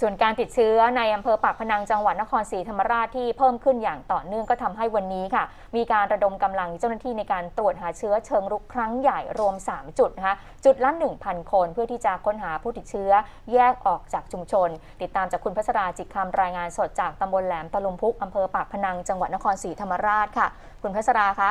ส่วนการติดเชื้อในอำเภอปากพนังจังหวัดนครศรีธรรมราชที่เพิ่มขึ้นอย่างต่อเนื่องก็ทำให้วันนี้ค่ะ มีการระดมกำลังเจ้าหน้าที่ในการตรวจหาเชื้อเชิงรุกครั้งใหญ่รวม 3 จุดนะคะจุดละ 1,000 คนเพื่อที่จะค้นหาผู้ติดเชื้อแยกออกจากชุมชน ติดตามจากคุณพัชราจิตคำรายงานสดจากตำบลแหลมตะลุมพุกอำเภอปากพนังจังหวัดนครศรีธรรมราชค่ะ คุณพัชราคะ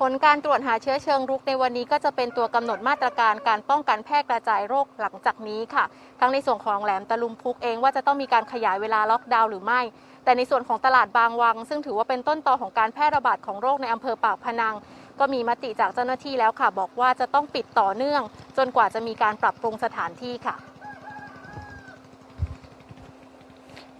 ผลการตรวจหาเชื้อเชิงรุกในวันนี้ก็จะเป็นตัวกำหนดมาตรการการป้องกันแพร่กระจายโรคหลังจากนี้ค่ะ ทั้งในส่วนของแหลมตะลุมพุกเองว่าจะต้องมีการขยายเวลาล็อกดาวน์หรือไม่ แต่ในส่วนของตลาดบางวัง ซึ่งถือว่าเป็นต้นตอของการแพร่ระบาดของโรคในอำเภอปากพนัง ก็มีมติจากเจ้าหน้าที่แล้วค่ะ บอกว่าจะต้องปิดต่อเนื่อง จนกว่าจะมีการปรับปรุงสถานที่ค่ะ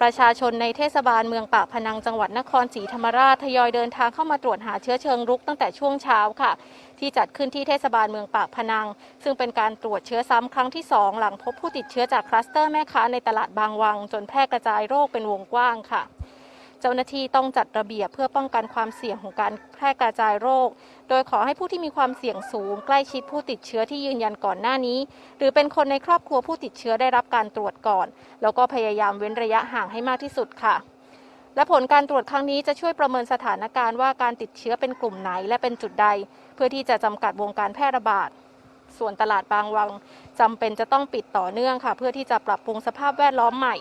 ประชาชนในเทศบาลเมืองปากพนังจังหวัดนครศรีธรรมราชทยอยเดินทางเข้ามาตรวจหาเชื้อเชิงรุกตั้งแต่ช่วงเช้าค่ะ ที่จัดขึ้นที่เทศบาลเมืองปากพนัง ซึ่งเป็นการตรวจเชื้อซ้ำครั้งที่ 2 หลังพบผู้ติดเชื้อจากคลัสเตอร์แม่ค้าในตลาดบางวัง จนแพร่กระจายโรคเป็นวงกว้างค่ะ เจ้าหน้าที่ต้องจัดระเบียบเพื่อป้องกันความเสี่ยงของการแพร่กระจายโรค โดยขอให้ผู้ที่มีความเสี่ยงสูง ใกล้ชิดผู้ติดเชื้อที่ยืนยันก่อนหน้านี้ หรือเป็นคนในครอบครัวผู้ติดเชื้อได้รับการตรวจก่อน แล้วก็พยายามเว้นระยะห่างให้มากที่สุดค่ะและผลการตรวจครั้งนี้จะช่วยประเมินสถานการณ์ว่าการติดเชื้อเป็นกลุ่มไหนและเป็นจุดใด เพื่อที่จะจำกัดวงการแพร่ระบาด ส่วนตลาดบางวังจำเป็นจะต้องปิดต่อเนื่องค่ะ เพื่อที่จะปรับปรุงสภาพแวดล้อมใหม่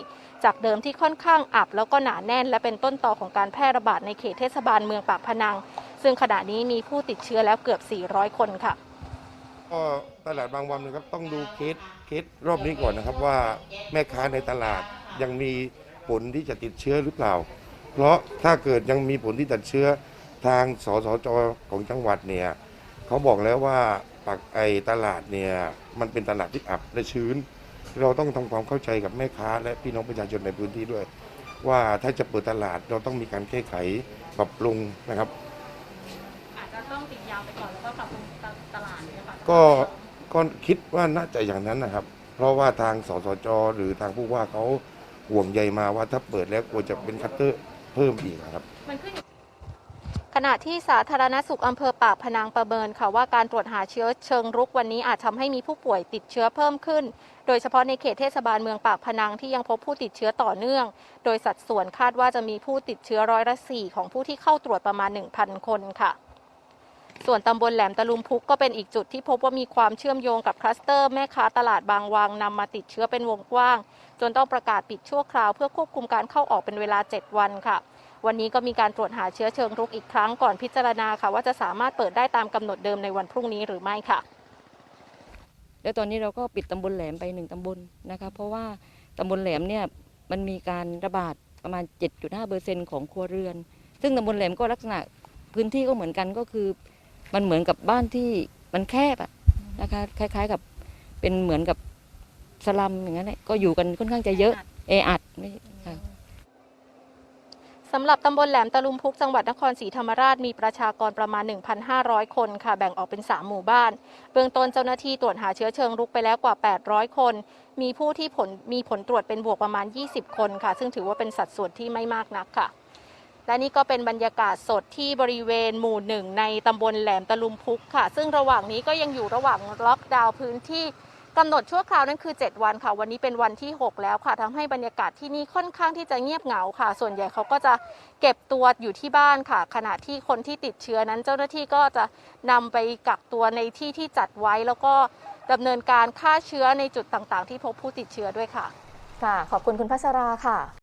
จากเดิมที่ค่อนข้างอับ แล้วก็หนาแน่น และเป็นต้นต่อของการแพร่ระบาดในเขตเทศบาลเมืองปากพนัง ซึ่งขณะนี้มีผู้ติดเชื้อแล้วเกือบ 400 คนค่ะ ก็ตลาดบางวันนะครับต้องดูเคสเคสรอบนี้ก่อนนะครับว่าแม่ค้าในตลาดยังมีผลที่จะติดเชื้อหรือเปล่า เพราะถ้าเกิดยังมีผลที่ติดเชื้อทางสสจของจังหวัดเนี่ยเขาบอกแล้วว่าปากไอตลาดเนี่ยมันเป็นตลาดที่อับและชื้น เราต้องทำความเข้าใจกับแม่ค้า และพี่น้องประชาชนในพื้นที่ด้วย ว่าถ้าจะเปิดตลาดเราต้องมีการแก้ไขปรับปรุงนะครับ อาจจะต้องติดยาวไปก่อนแล้วก็ปรับปรุงตลาดนะคะก็ก็คิดว่าน่าจะอย่างนั้นนะครับ เพราะว่าทางสสจหรือทางผู้ว่าเขาห่วงใยมาว่าถ้าเปิดแล้วกลัวจะเป็นคัตเตอร์เพิ่มอีกนะครับ มันขึ้น ขณะที่สาธารณสุขอำเภอปากพนังประเมินค่ะว่าการตรวจหาเชื้อเชิงรุกวันนี้อาจทำให้มีผู้ป่วยติดเชื้อเพิ่มขึ้น โดยเฉพาะในเขตเทศบาลเมืองปากพนังที่ยังพบผู้ติดเชื้อต่อเนื่อง โดยสัดส่วนคาดว่าจะมีผู้ติดเชื้อร้อยละสี่ของผู้ที่เข้าตรวจประมาณ 1,000 คนค่ะ ส่วนตำบลแหลมตะลุมพุกก็เป็นอีกจุดที่พบว่ามีความเชื่อมโยงกับคลัสเตอร์แม่ค้าตลาดบางวังนำมาติดเชื้อเป็นวงกว้าง จนต้องประกาศปิดชั่วคราวเพื่อควบคุมการเข้าออกเป็นเวลา 7 วันค่ะ วันนี้ก็มีการตรวจหาเชื้อเชิงรุกอีกครั้งก่อนพิจารณาค่ะ ว่าจะสามารถเปิดได้ตามกำหนดเดิมในวันพรุ่งนี้หรือไม่ค่ะ แล้วตอนนี้เราก็ปิดตำบลแหลมไปหนึ่งตำบลนะคะเพราะว่าตำบลแหลมเนี่ยมันมีการระบาดประมาณ 7.5เปอร์เซ็นของครัวเรือน ซึ่งตำบลแหลมก็ลักษณะพื้นที่ก็เหมือนกันก็คือมันเหมือนกับบ้านที่มันแคบอะนะคะคล้าย ๆกับเป็นเหมือนกับสลัมอย่างนั้นก็อยู่กันค่อนข้างจะเยอะแออัดไม่ค่ะำหรับตำบลแหลมตะลุมพุกจังหวัดนครศรีธรรมราชมีประชากรประมาณ 1,500 คนค่ะ แบ่งออกเป็น 3 หมู่บ้าน เบื้องต้นเจ้าหน้าที่ตรวจหาเชื้อเชิงรุกไปแล้วกว่า 800 คน มีผู้ที่ผลมีผลตรวจเป็นบวกประมาณ 20 คนค่ะ ซึ่งถือว่าเป็นสัดส่วนที่ไม่มากนักค่ะ และนี่ก็เป็นบรรยากาศสดที่บริเวณหมู่หนึ่งในตำบลแหลมตะลุมพุกค่ะ ซึ่งระหว่างนี้ก็ยังอยู่ระหว่างล็อกดาวน์พื้นที่ กำหนดชั่วคราวนั้นคือ 7 วันค่ะ วันนี้เป็นวันที่ 6 แล้วค่ะทำให้บรรยากาศที่นี่ค่อนข้างที่จะเงียบเหงาค่ะ ส่วนใหญ่เขาก็จะเก็บตัวอยู่ที่บ้านค่ะ ขณะที่คนที่ติดเชื้อนั้น เจ้าหน้าที่ก็จะนำไปกักตัวในที่ที่จัดไว้ แล้วก็ดำเนินการฆ่าเชื้อในจุดต่างๆ ที่พบผู้ติดเชื้อด้วยค่ะ ค่ะ ขอบคุณคุณพัชราค่ะ